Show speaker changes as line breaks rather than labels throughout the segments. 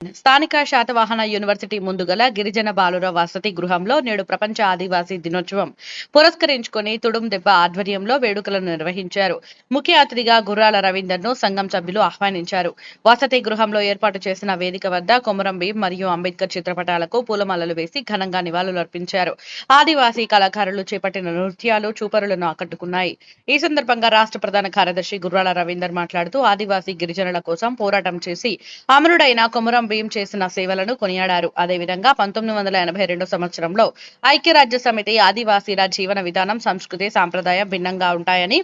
స్థానిక శాతవాహన యూనివర్సిటీ ముందుగల గిరిజన బాలుర వసతి గృహంలో నేడు ప్రపంచ ఆదివాసీ దినోత్సవం. పురస్కరించుకుని తుడుం దెబ్బ ఆధ్వర్యంలో వేడుకలను నిర్వహించారు. ముఖ్య అతిథిగా గుర్రాల రవీందర్ను సంఘం సభ్యులు ఆహ్వానించారు. వసతి గృహంలో ఏర్పాటు చేసిన వేదిక వద్ద కొమరం భీం మరియు అంబేద్కర్ చిత్రపటాలకు పూలమాలలు వేసి ఘనంగా నివాళులర్పించారు ఆదివాసీ కళాకారులు చేపట్టిన నృత్యాలు చూపరులను ఆకట్టుకున్నాయి. ఈ సందర్భంగా రాష్ట్ర ప్రధాన కార్యదర్శి గుర్రాల రవీందర్ మాట్లాడుతూ ఆదివాసీ గిరిజనుల కోసం పోరాటం చేసి అమరుడైన కొమరం భీం చేసిన సేవలను కొనియాడారు. అదేవిధంగా పంతొమ్మిది వందల ఎనభై రెండు సంవత్సరంలో ఐక్యరాజ్య సమితి ఆదివాసీల జీవన విధానం సంస్కృతి సాంప్రదాయం భిన్నంగా ఉంటాయని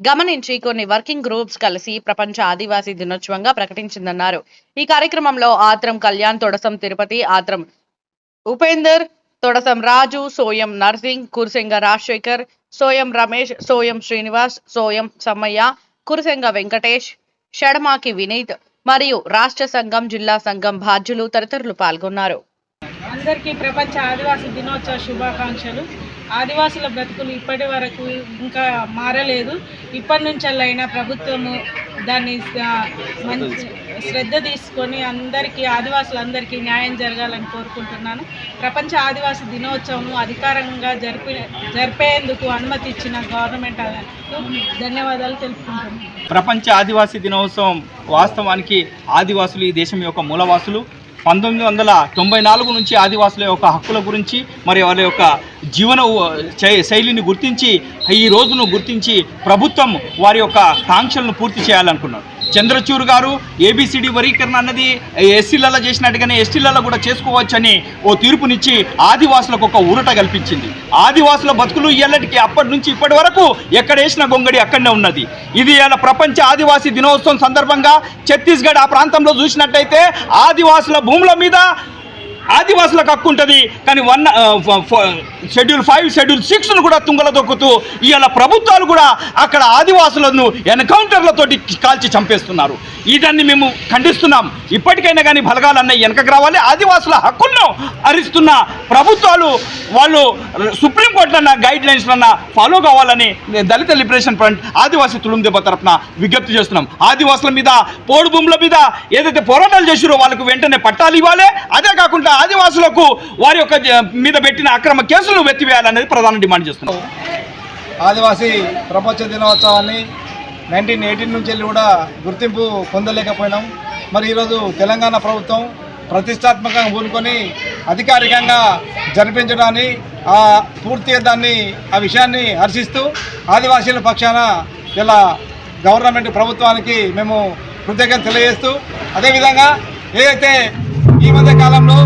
గమనించి కొన్ని వర్కింగ్ గ్రూప్స్ కలిసి ప్రపంచ ఆదివాసీ దినోత్సవంగా ప్రకటించిందన్నారు. ఈ కార్యక్రమంలో ఆత్రం కళ్యాణ్ తొడసం తిరుపతి ఆత్రం ఉపేందర్ తొడసం రాజు సోయం నర్సింగ్ కుర్సెంగ రాజశేఖర్ సోయం రమేష్ సోయం శ్రీనివాస్ సోయం సమ్మయ్య కురుసెంగ వెంకటేష్ షడమాకి వినీత్ మరియు రాష్ట్ర సంఘం జిల్లా సంఘం బాధ్యులు తదితరులు పాల్గొన్నారు.
అందరికీ ప్రపంచ ఆదివాసీ దినోత్సవ శుభాకాంక్షలు. ఆదివాసుల బ్రతుకులు ఇప్పటి వరకు ఇంకా మారలేదు. ఇప్పటి నుంచల్లైనా ప్రభుత్వము దాన్ని మంచి శ్రద్ధ తీసుకొని అందరికీ ఆదివాసులందరికీ న్యాయం జరగాలని కోరుకుంటున్నాను. ప్రపంచ ఆదివాసీ దినోత్సవం అధికారంగా జరిపి జరిపేందుకు అనుమతి ఇచ్చిన గవర్నమెంట్ ధన్యవాదాలు తెలుపుకుంటున్నాను.
ప్రపంచ ఆదివాసీ దినోత్సవం వాస్తవానికి ఆదివాసులు ఈ దేశం యొక్క మూలవాసులు. పంతొమ్మిది వందల తొంభై నాలుగు నుంచి ఆదివాసుల యొక్క హక్కుల గురించి మరి వాళ్ళ యొక్క జీవన శై- శైలిని గుర్తించి ఈ రోజును గుర్తించి ప్రభుత్వం వారి యొక్క కాంక్షలను పూర్తి చేయాలనుకున్నారు. చంద్రచూర్ గారు ఏబిసిడి వర్గీకరణ అన్నది ఎస్సీలలో చేసినట్టుగానే ఎస్టీలలో కూడా చేసుకోవచ్చని ఓ తీర్పునిచ్చి ఆదివాసులకు ఒక ఊరట కల్పించింది. ఆదివాసుల బతుకులు ఎల్లటికి అప్పటి నుంచి ఇప్పటి వరకు ఎక్కడ వేసిన గొంగడి అక్కడనే ఉన్నది. ఇది ఇలా ప్రపంచ ఆదివాసీ దినోత్సవం సందర్భంగా ఛత్తీస్గఢ్ ఆ ప్రాంతంలో చూసినట్టయితే ఆదివాసుల భూముల మీద ఆదివాసులకు హక్కు ఉంటుంది. కానీ వన్ షెడ్యూల్ ఫైవ్ షెడ్యూల్ సిక్స్ను కూడా తుంగల దొక్కుతూ ఇవాళ ప్రభుత్వాలు కూడా అక్కడ ఆదివాసులను ఎన్కౌంటర్లతోటి కాల్చి చంపేస్తున్నారు. ఇదాన్ని మేము ఖండిస్తున్నాం. ఇప్పటికైనా కానీ బలగాలన్న వెనకకు రావాలి. ఆదివాసుల హక్కులను హరిస్తున్న ప్రభుత్వాలు వాళ్ళు సుప్రీంకోర్టు అన్న గైడ్ లైన్స్లన్న ఫాలో కావాలని దళిత లిబరేషన్ ఫ్రంట్ ఆదివాసీ తుడుం దెబ్బ తరఫున విజ్ఞప్తి చేస్తున్నాం. ఆదివాసుల మీద పోడు భూముల మీద ఏదైతే పోరాటాలు చేసిరో వాళ్ళకు వెంటనే పట్టాలు ఇవ్వాలి. అదే కాకుండా ఆదివాసులకు వారి యొక్క మీద పెట్టిన అక్రమ కేసులను వెత్తివేయాలనేది ప్రధాన డిమాండ్ చేస్తున్నాం
ఆదివాసీ ప్రపంచ దినోత్సవాన్ని నైన్టీన్ ఎయిటీన్ నుంచి వెళ్ళి కూడా గుర్తింపు పొందలేకపోయినాం. మరి ఈరోజు తెలంగాణ ప్రభుత్వం ప్రతిష్టాత్మకంగా పూనుకొని అధికారికంగా జరిపించడాన్ని ఆ పూర్తిగా దాన్ని ఆ విషయాన్ని హర్షిస్తూ ఆదివాసీల పక్షాన ఇలా గవర్నమెంట్ ప్రభుత్వానికి మేము కృతజ్ఞత తెలియజేస్తూ అదేవిధంగా ఏదైతే ఈ మధ్య కాలంలో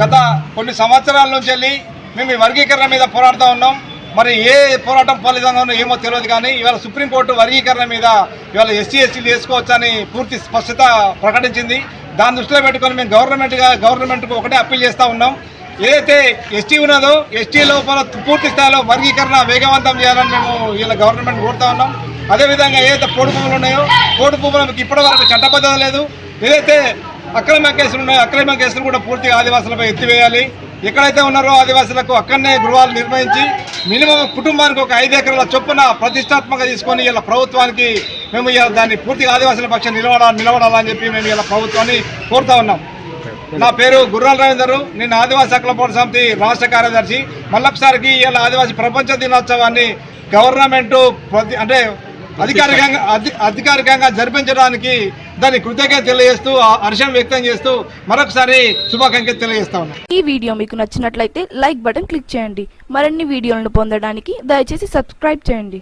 గత కొన్ని సంవత్సరాల నుంచి వెళ్ళి మేము ఈ వర్గీకరణ మీద పోరాడుతూ ఉన్నాం. మరి ఏ పోరాటం ఫలితంగానో ఏమో తెలియదు కానీ ఇవాళ సుప్రీంకోర్టు వర్గీకరణ మీద ఇవాళ ఎస్సీ ఎస్టీలు చేసుకోవచ్చని పూర్తి స్పష్టత ప్రకటించింది. దాని దృష్టిలో పెట్టుకొని మేము గవర్నమెంట్గా గవర్నమెంట్కు ఒకటే అప్పీల్ చేస్తూ ఉన్నాం. ఏదైతే ఎస్టీ ఉన్నదో ఎస్టీ లోపల పూర్తి స్థాయిలో వర్గీకరణ వేగవంతం చేయాలని మేము ఇలా గవర్నమెంట్ కోరుతా ఉన్నాం. అదేవిధంగా ఏదైతే పోడు భూములు ఉన్నాయో పోడు భూములకు ఇప్పటివరకు చట్టబద్ధత లేదు. ఏదైతే అక్రమ కేసులు ఉన్నాయి. అక్రమ కేసులు కూడా పూర్తిగా ఆదివాసులపై ఎత్తివేయాలి. ఎక్కడైతే ఉన్నారో ఆదివాసులకు అక్కడనే గృహాలు నిర్వహించి మినిమం కుటుంబానికి ఒక ఐదు ఎకరాల చొప్పున ప్రతిష్టాత్మక తీసుకొని ఇలా ప్రభుత్వానికి మేము ఇలా దాన్ని పూర్తిగా ఆదివాసుల పక్షం నిలబడాలి నిలబడాలని చెప్పి మేము ఇలా ప్రభుత్వాన్ని కోరుతా ఉన్నాం. నా పేరు గుర్రాల రవీందరు. నేను ఆదివాసీ హక్కుల పోరాట సమితి రాష్ట్ర కార్యదర్శి. మళ్ళొకసారికి ఇలా ఆదివాసీ ప్రపంచ దినోత్సవాన్ని గవర్నమెంట్ అంటే అధికారికంగా అధి- అధికారికంగా జరిపించడానికి దాన్ని కృతజ్ఞత తెలియజేస్తూ హర్షం వ్యక్తం చేస్తూ మరొకసారి శుభాకాంక్షలు తెలియజేస్తా ఉన్నాను
ఈ వీడియో మీకు నచ్చినట్లయితే లైక్ బటన్ క్లిక్ చేయండి. మరిన్ని వీడియోలను పొందడానికి దయచేసి సబ్స్క్రైబ్ చేయండి.